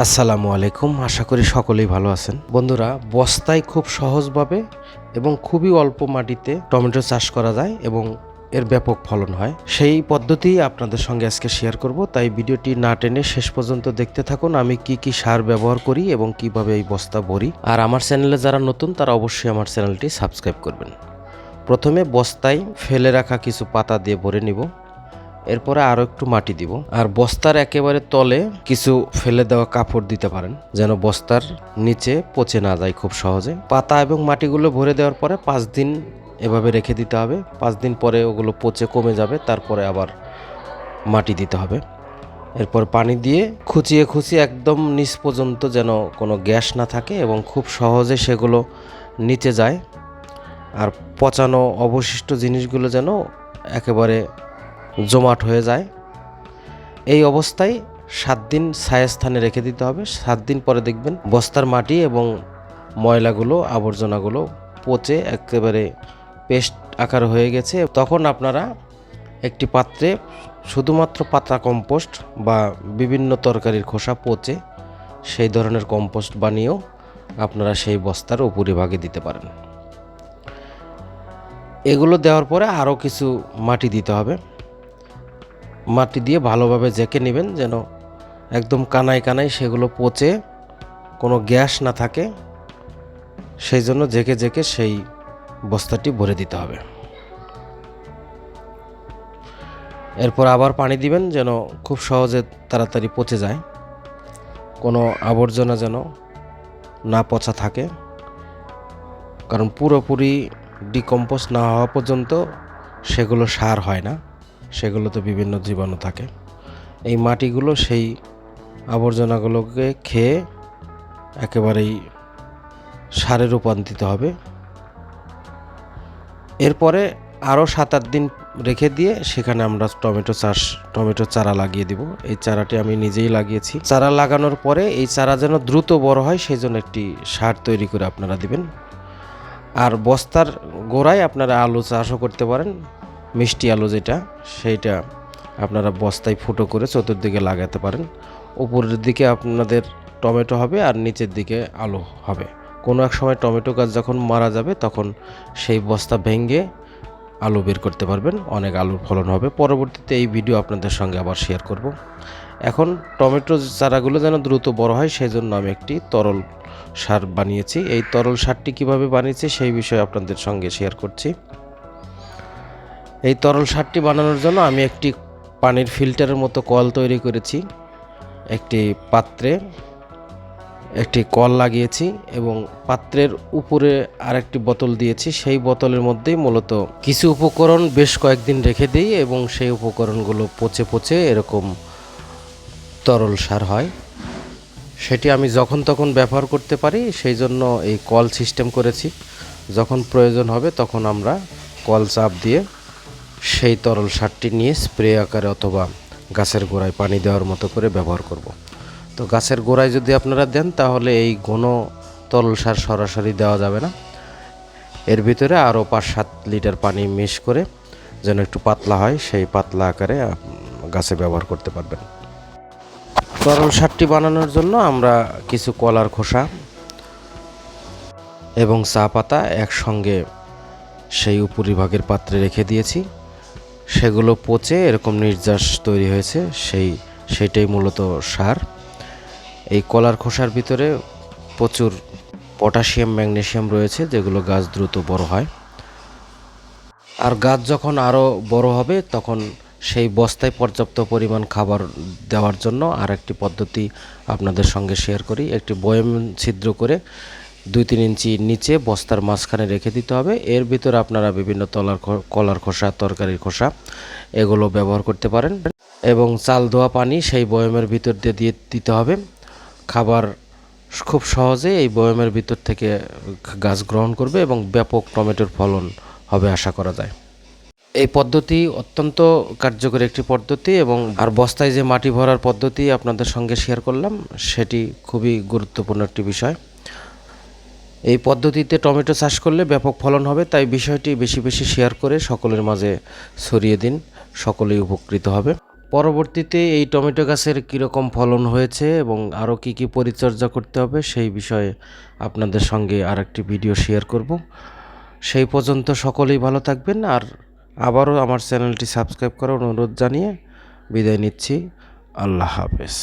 আসসালামু আলাইকুম, আশা করি সকলেই ভালো আছেন। বন্ধুরা, বস্তায় খুব সহজভাবে এবং খুবই অল্প মাটিতে টমেটো চাষ করা যায় এবং এর ব্যাপক ফলন হয়। সেই পদ্ধতি আপনাদের সঙ্গে আজকে শেয়ার করব। তাই ভিডিওটি না টেনে শেষ পর্যন্ত দেখতে থাকুন। আমি কি কি সার ব্যবহার করি এবং কীভাবে এই বস্তা ভরি। আর আমার চ্যানেলে যারা নতুন, তারা অবশ্যই আমার চ্যানেলটি সাবস্ক্রাইব করবেন। প্রথমে বস্তায় ফেলে রাখা কিছু পাতা দিয়ে ভরে নিব। এরপরে আরও একটু মাটি দিব। আর বস্তার একেবারে তলে কিছু ফেলে দেওয়া কাপড় দিতে পারেন, যেন বস্তার নিচে পচে না যায় খুব সহজে। পাতা এবং মাটিগুলো ভরে দেওয়ার পরে পাঁচ দিন এভাবে রেখে দিতে হবে। পাঁচ দিন পরে ওগুলো পচে কমে যাবে, তারপরে আবার মাটি দিতে হবে। এরপর পানি দিয়ে খুচিয়ে খুচিয়ে একদম নিচ পর্যন্ত যেন কোনো গ্যাস না থাকে এবং খুব সহজে সেগুলো নিচে যায়। আর পচানো অবশিষ্ট জিনিসগুলো যেন একেবারে জমাট হয়ে যায়। এই অবস্থায় সাত দিন ছায়াস্থানে রেখে দিতে হবে। সাত দিন পরে দেখবেন বস্তার মাটি এবং ময়লাগুলো, আবর্জনাগুলো পচে একেবারে পেস্ট আকার হয়ে গেছে। তখন আপনারা একটি পাত্রে শুধুমাত্র পাতা কম্পোস্ট বা বিভিন্ন তরকারির খোসা পচে সেই ধরনের কম্পোস্ট বানিয়েও আপনারা সেই বস্তার উপরিভাগে দিতে পারেন। এগুলো দেওয়ার পরে আরও কিছু মাটি দিতে হবে। মাটি দিয়ে ভালোভাবে জেকে নেবেন যেন একদম কানায় কানায় সেগুলো পচে কোনো গ্যাস না থাকে। সেই জন্য জেকে জেকে সেই বস্তাটি ভরে দিতে হবে। এরপর আবার পানি দিবেন যেন খুব সহজে তাড়াতাড়ি পচে যায়। কোনো আবর্জনা যেন না পচা থাকে। কারণ পুরোপুরি ডিকম্পোজ না হওয়া পর্যন্ত সেগুলো সার হয় না। সেগুলোতে বিভিন্ন জীবাণু থাকে। এই মাটিগুলো সেই আবর্জনাগুলোকে খেয়ে একেবারেই সারে রূপান্তরিত হবে। এরপরে আরও সাত আট দিন রেখে দিয়ে সেখানে আমরা টমেটো চাষ, টমেটো চারা লাগিয়ে দিব। এই চারাটি আমি নিজেই লাগিয়েছি। চারা লাগানোর পরে এই চারা যেন দ্রুত বড় হয়, সেই জন্য একটি সার তৈরি করে আপনারা দিবেন। আর বস্তার গোড়ায় আপনারা আলু চাষও করতে পারেন। মিষ্টি আলু যেটা, সেইটা আপনারা বস্তায় ফুটো করে চতুর্দিকে লাগাতে পারেন। উপরের দিকে আপনাদের টমেটো হবে আর নিচের দিকে আলু হবে। কোনো এক সময় টমেটো গাছ যখন মারা যাবে, তখন সেই বস্তা ভেঙে আলু বের করতে পারবেন। অনেক আলুর ফলন হবে। পরবর্তীতে এই ভিডিও আপনাদের সঙ্গে আবার শেয়ার করব। এখন টমেটো চারাগুলো যেন দ্রুত বড় হয় সেই জন্য আমি একটি তরল সার বানিয়েছি। এই তরল সারটি কীভাবে বানিয়েছি, সেই বিষয়ে আপনাদের সঙ্গে শেয়ার করছি। এই তরল সারটি বানানোর জন্য আমি একটি পানির ফিল্টারের মতো কল তৈরি করেছি, একটি পাত্রে, একটি কল লাগিয়েছি এবং পাত্রের উপরে আরেকটি বোতল দিয়েছি। সেই বোতলের মধ্যেই মূলত কিছু উপকরণ বেশ কয়েকদিন রেখে দিই এবং সেই উপকরণগুলো পচে পচে এরকম তরল সার হয়। সেটি আমি যখন তখন ব্যবহার করতে পারি, সেই জন্য এই কল সিস্টেম করেছি। যখন প্রয়োজন হবে তখন আমরা কল চাপ দিয়ে সেই তরল সারটি নিয়ে স্প্রে আকারে অথবা গাছের গোড়ায় পানি দেওয়ার মতো করে ব্যবহার করব। তো গাছের গোড়ায় যদি আপনারা দেন, তাহলে এই ঘন তরল সার সরাসরি দেওয়া যাবে না। এর ভিতরে আরও পাঁচ সাত লিটার পানি মিশ করে যেন একটু পাতলা হয়, সেই পাতলা আকারে গাছে ব্যবহার করতে পারবেন। তরল সারটি বানানোর জন্য আমরা কিছু কলার খোসা এবং চা পাতা একসঙ্গে সেই উপরিভাগের পাত্রে রেখে দিয়েছি। সেগুলো পচে এরকম নির্যাস তৈরি হয়েছে, সেই, সেটাই মূলত সার। এই কলার খোসার ভিতরে প্রচুর পটাশিয়াম ম্যাগনেসিয়াম রয়েছে, যেগুলো গাছ দ্রুত বড় হয়। আর গাছ যখন আরও বড় হবে, তখন সেই বস্তায় পর্যাপ্ত পরিমাণ খাবার দেওয়ার জন্য আর একটি পদ্ধতি আপনাদের সঙ্গে শেয়ার করি। একটি বয়ম ছিদ্র করে দুই তিন ইঞ্চি নিচে বস্তার মাঝখানে রেখে দিতে হবে। এর ভিতরে আপনারা বিভিন্ন তলার কলার খোসা, তরকারির খোসা এগুলো ব্যবহার করতে পারেন এবং চাল ধোয়া পানি সেই বয়মের ভিতর দিয়ে দিয়ে দিতে হবে। খাবার খুব সহজে এই বয়মের ভিতর থেকে গাছ গ্রহণ করবে এবং ব্যাপক টমেটোর ফলন হবে আশা করা যায়। এই পদ্ধতি অত্যন্ত কার্যকরী একটি পদ্ধতি এবং আর বস্তায় যে মাটি ভরার পদ্ধতি আপনাদের সঙ্গে শেয়ার করলাম, সেটি খুবই গুরুত্বপূর্ণ একটি বিষয়। এই পদ্ধতিতে টমেটো চাষ করলে ব্যাপক ফলন হবে, তাই বিষয়টি বেশি বেশি শেয়ার করে সকলের মাঝে ছড়িয়ে দিন, সকলেই উপকৃত হবে। পরবর্তীতে এই টমেটো গাছের কীরকম ফলন হয়েছে এবং আরও কী কী পরিচর্যা করতে হবে, সেই বিষয়ে আপনাদের সঙ্গে আর একটি ভিডিও শেয়ার করব। সেই পর্যন্ত সকলেই ভালো থাকবেন, আর আবারও আমার চ্যানেলটি সাবস্ক্রাইব করার অনুরোধ জানিয়ে বিদায় নিচ্ছি। আল্লাহ হাফেজ।